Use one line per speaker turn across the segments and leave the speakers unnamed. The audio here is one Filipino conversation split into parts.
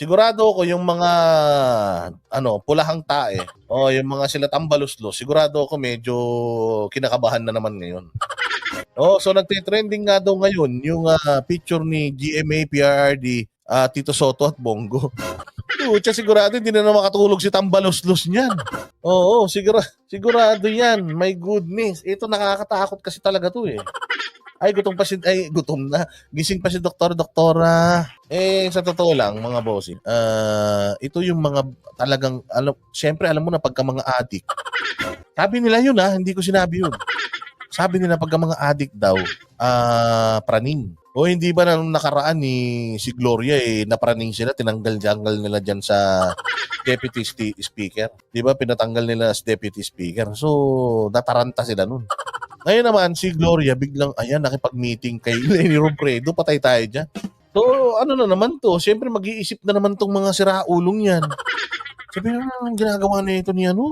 Sigurado ko yung mga ano, pulahang tae o yung mga sila tambaluslo, sigurado ko medyo kinakabahan na naman ngayon. Oh, so nagte-trending nga daw ngayon yung ah, picture ni GMA PRRD, ah, Tito Soto at Bongo. Pucha, sigurado hindi na naman makatulog si Tambaluslos niyan. Oo, sigura, sigurado yan. My goodness. Ito nakakatakot kasi talaga to eh. Ay, gutom pa si, ay, gutom na. Gising pa si doktor, doktora. Eh, sa totoo lang, mga bossing, ah, ito yung mga talagang, alam, syempre, alam mo na pagka mga addict. Sabi nila yun ha, hindi ko sinabi yun. Sabi nila pagka mga addict daw, ah, praning. O hindi ba na nung nakaraan ni si Gloria eh, napraning sila, tinanggal-janggal nila dyan sa deputy speaker. Di ba, pinatanggal nila sa deputy speaker. So, nataranta sila nun. Ngayon naman, si Gloria biglang, ayan, nakipag-meeting kay Lenny Robredo, patay tayo dyan. So, ano na naman to? Siyempre, mag-iisip na naman tong mga siraulong yan. Sabi na, ang ginagawa na ito ni ano?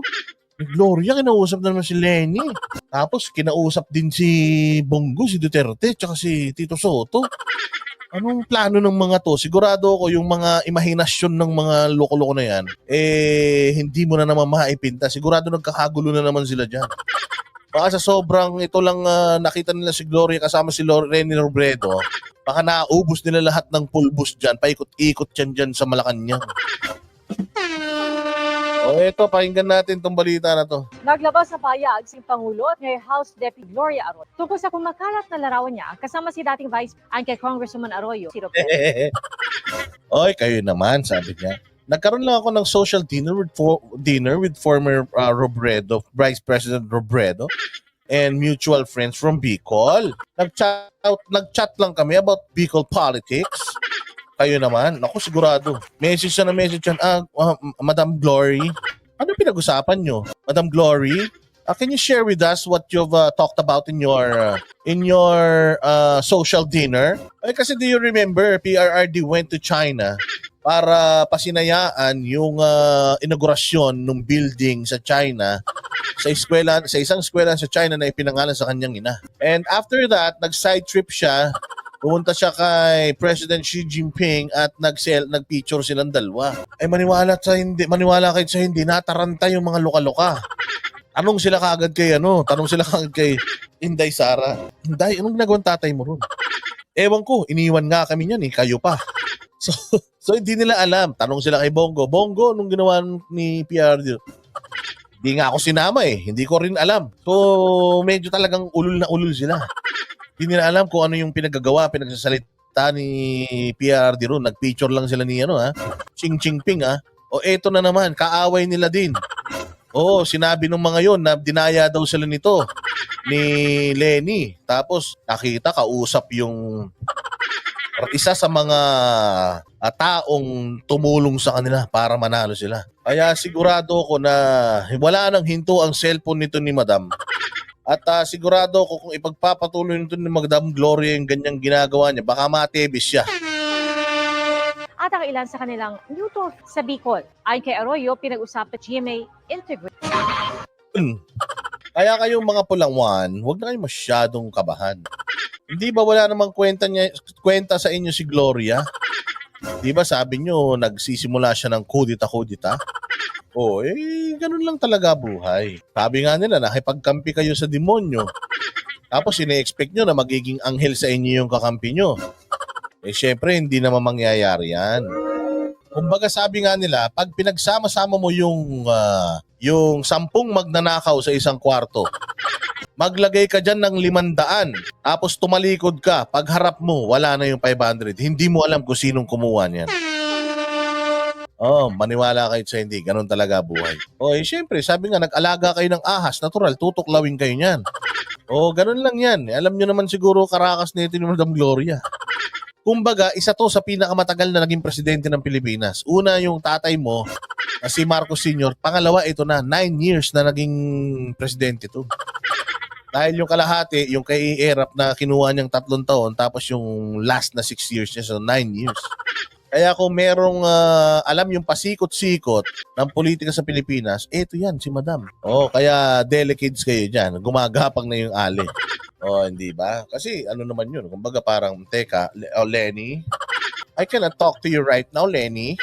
Ni Gloria, kinausap na naman si Lenny. Tapos, kinausap din si Bongo, si Duterte, tsaka si Tito Soto. Anong plano ng mga to? Sigurado ako yung mga imahinasyon ng mga loko-loko na yan, eh, hindi mo na naman maipinta. Sigurado nagkakagulo na naman sila dyan. Baka sa sobrang ito lang ah, nakita nila si Gloria kasama si Lenny Robredo, baka naubos nila lahat ng pulbos dyan, paikot-ikot yan dyan sa Malacanang. O eto, pakinggan natin tong balita na to.
Naglabas sa payag si Pangulo at ngayon House Deputy Gloria Arroyo tungkol sa kumakalat na larawan niya kasama si dating Vice and kay Congresswoman Arroyo. Si Robredo.
Oy, kayo naman, sabi niya. Nagkaroon lang ako ng social dinner with for- dinner with former uh, Robredo, Vice President Robredo and mutual friends from Bicol. Nag-chat, nag-chat lang kami about Bicol politics. Kayo naman, ako sigurado. Message na message yan, ah, ah, Madam Glory, ano pinag-usapan nyo? Madam Glory, uh, can you share with us what you've uh, talked about in your uh, in your uh, social dinner? Ay, kasi do you remember PRRD went to China para pasinayaan yung uh, inaugurasyon ng building sa China sa eskwela sa isang eskwela sa China na ipinangalan sa kanyang ina. And after that, nag-side trip siya Pumunta siya kay President Xi Jinping at nag-sell, nag-picture silang dalawa. Ay maniwala sa hindi, maniwala kayo sa hindi, nataranta yung mga loka-loka. Tanong sila kaagad kay ano, tanong sila kaagad kay Inday Sara. Inday, anong ginagawa ng tatay mo ron? Ewan ko, iniwan nga kami niyan eh, kayo pa. So, so hindi nila alam. Tanong sila kay Bongo, Bongo, anong ginawa ni PRD? Hindi nga ako sinama eh. Hindi ko rin alam. So, medyo talagang ulul na ulul sila. Hindi nila alam kung ano yung pinagagawa, pinagsasalita ni PRD ron. Nag-picture lang sila ni ano ha. Ching Ching Ping ha. O eto na naman, kaaway nila din. Oo, sinabi ng mga yon na dinaya daw sila nito ni Lenny. Tapos nakita kausap yung isa sa mga ah, taong tumulong sa kanila para manalo sila. Kaya sigurado ko na wala nang hinto ang cellphone nito ni Madam. At ah, sigurado ko kung ipagpapatuloy nito ni Madam Gloria yung ganyang ginagawa niya, baka matebis siya.
At ang ilan sa kanilang tour sa Bicol. Ayon kay Arroyo, pinag-usapan GMA Integrate.
Hmm. Kaya kayong mga pulangwan, huwag na kayong masyadong kabahan. Hindi ba wala namang kwenta, niya, kwenta sa inyo si Gloria? Di ba sabi nyo, nagsisimula siya ng kudita-kudita? Oo, eh, ganun lang talaga buhay. Sabi nga nila, nakipagkampi kayo sa demonyo. Tapos ine-expect nyo na magiging anghel sa inyo yung kakampi nyo. Eh, syempre, hindi naman mangyayari yan. Kumbaga sabi nga nila, pag pinagsama-sama mo yung ah, yung sampung magnanakaw sa isang kwarto, maglagay ka dyan ng limandaan, tapos tumalikod ka, pag harap mo, wala na yung 500. Hindi mo alam kung sinong kumuha niyan. Oh, maniwala kayo sa hindi. Ganun talaga buhay. Oh, eh, syempre, sabi nga, nag-alaga kayo ng ahas. Natural, tutuklawin kayo niyan. Oh, ganun lang yan. Alam nyo naman siguro karakas nito ni Madam Gloria. Kumbaga, isa to sa pinakamatagal na naging presidente ng Pilipinas. Una, yung tatay mo, si Marcos Sr. Pangalawa, ito na, nine years na naging presidente to. Dahil yung kalahati, yung kay Erap na kinuha niyang tatlong taon, tapos yung last na six years niya, so nine years. Kaya kung merong ah, alam yung pasikot-sikot ng politika sa Pilipinas, eto yan, si Madam. Oh, kaya delicates kayo dyan. Gumagapang na yung ali. Oh, hindi ba? Kasi ano naman yun, kumbaga parang, teka, oh, Lenny, I cannot talk to you right now, Lenny.